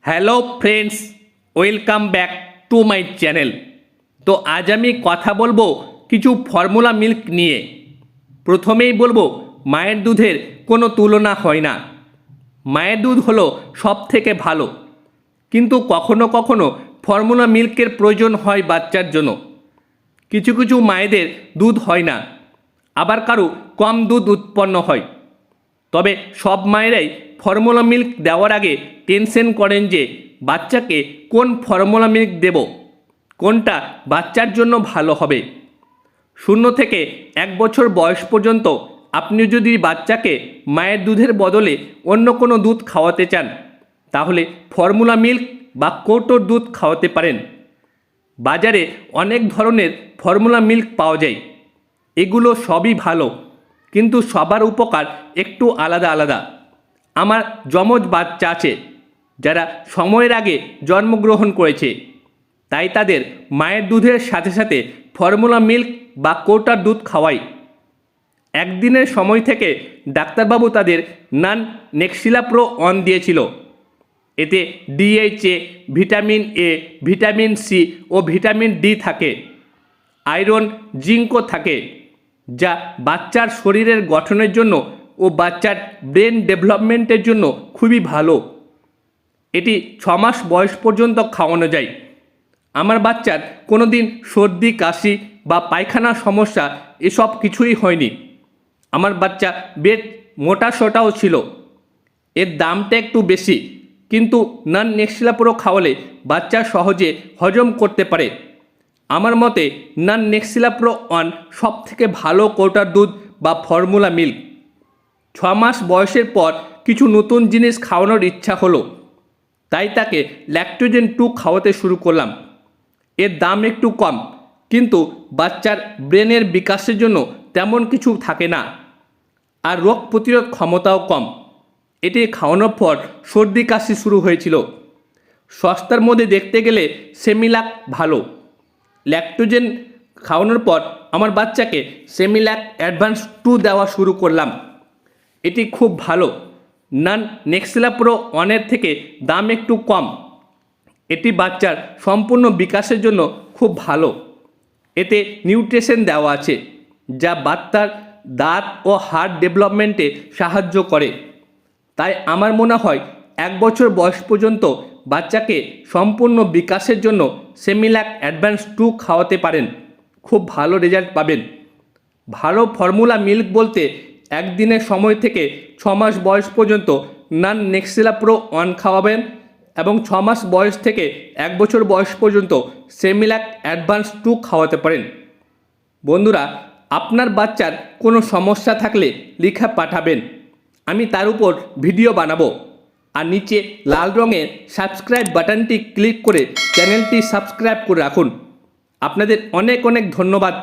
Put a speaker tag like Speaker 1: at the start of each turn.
Speaker 1: Hello friends, welcome back to my channel. তো আজ আমি কথা বলব কিছু ফর্মুলা মিল্ক নিয়ে। প্রথমেই বলব, মায়ের দুধের কোনো তুলনা হয় না। মায়ের দুধ হলো সব থেকে ভালো। কিন্তু কখনো কখনো ফর্মুলা মিল্কের প্রয়োজন হয় বাচ্চার জন্য। কিছু কিছু মায়েদের দুধ হয় না। আবার কারও কম দুধ উৎপন্ন হয়। তবে সব মায়েরাই ফর্মুলা মিল্ক দেওয়ার আগে টেনশন করেন যে বাচ্চাকে কোন ফর্মুলা মিল্ক দেব, কোনটা বাচ্চার জন্য ভালো হবে। শূন্য থেকে এক বছর বয়স পর্যন্ত আপনি যদি বাচ্চাকে মায়ের দুধের বদলে অন্য কোনো দুধ খাওয়াতে চান, তাহলে ফর্মুলা মিল্ক বা কৌটোর দুধ খাওয়াতে পারেন। বাজারে অনেক ধরনের ফর্মুলা মিল্ক পাওয়া যায়। এগুলো সবই ভালো। কিন্তু সবার উপকার একটু আলাদা আলাদা। আমার যমজ বাচ্চা আছে, যারা সময়ের আগে জন্মগ্রহণ করেছে। তাই তাদের মায়ের দুধের সাথে সাথে ফর্মুলা মিল্ক বা কোটার দুধ খাওয়াই। একদিনের সময় থেকে ডাক্তারবাবু তাদের নান নেক্সিলা প্রো অন দিয়েছিল। এতে DHA vitamin A vitamin C O vitamin D থাকে। আয়রন জিঙ্কও থাকে। যা বাচ্চার শরীরের গঠনের জন্য ও বাচ্চার ব্রেন ডেভেলপমেন্টের জন্য খুবই ভালো। এটি ছ মাস বয়স পর্যন্ত খাওয়ানো যায়। আমার বাচ্চার কোনো দিন সর্দি, কাশি বা পায়খানার সমস্যা এসব কিছুই হয়নি। আমার বাচ্চা বেড মোটা সোটাও ছিল। এর দামটা একটু বেশি, কিন্তু নান নেক্সিলাপুরো খাওয়ালে বাচ্চা সহজে হজম করতে পারে। আমার মতে নান নেক্সিলাপ্রো অন সব থেকে ভালো কৌটার দুধ বা ফর্মুলা মিল্ক। ছ মাস বয়সের পর কিছু নতুন জিনিস খাওয়ানোর ইচ্ছা হলো, তাই তাকে ল্যাকটোজেন টু খাওয়াতে শুরু করলাম। এর দাম একটু কম, কিন্তু বাচ্চার ব্রেনের বিকাশের জন্য তেমন কিছু থাকে না, আর রোগ প্রতিরোধ ক্ষমতাও কম। এটি খাওয়ানোর পর সর্দি কাশি শুরু হয়েছিল। সস্তার মধ্যে দেখতে গেলে সেমিলাক ভালো। ল্যাকটোজেন খাওয়ানোর পর আমার বাচ্চাকে সেমিল্যাক অ্যাডভান্স টু দেওয়া শুরু করলাম। এটি খুব ভালো। নান নেক্সিলা প্রো ওয়ানের থেকে দাম একটু কম। এটি বাচ্চার সম্পূর্ণ বিকাশের জন্য খুব ভালো। এতে নিউট্রিশন দেওয়া আছে, যা বাচ্চার দাঁত ও হার্ট ডেভেলপমেন্টে সাহায্য করে। তাই আমার মনে হয় এক বছর বয়স পর্যন্ত বাচ্চাকে সম্পূর্ণ বিকাশের জন্য সেমিল্যাক অ্যাডভান্স টু খাওয়াতে পারেন। খুব ভালো রেজাল্ট পাবেন। ভালো ফর্মুলা মিল্ক বলতে একদিনের সময় থেকে ছ মাস বয়স পর্যন্ত নান নেক্সিলা প্রো ওয়ান খাওয়াবেন এবং ছ মাস বয়স থেকে এক বছর বয়স পর্যন্ত সেমিল্যাক অ্যাডভান্স টু খাওয়াতে পারেন। বন্ধুরা, আপনার বাচ্চার কোনো সমস্যা থাকলে লিখা পাঠাবেন। আমি তার উপর ভিডিও বানাবো। আর নিচে লাল রঙের সাবস্ক্রাইব বাটনটি ক্লিক করে চ্যানেলটি সাবস্ক্রাইব করে রাখুন। আপনাদের অনেক অনেক ধন্যবাদ।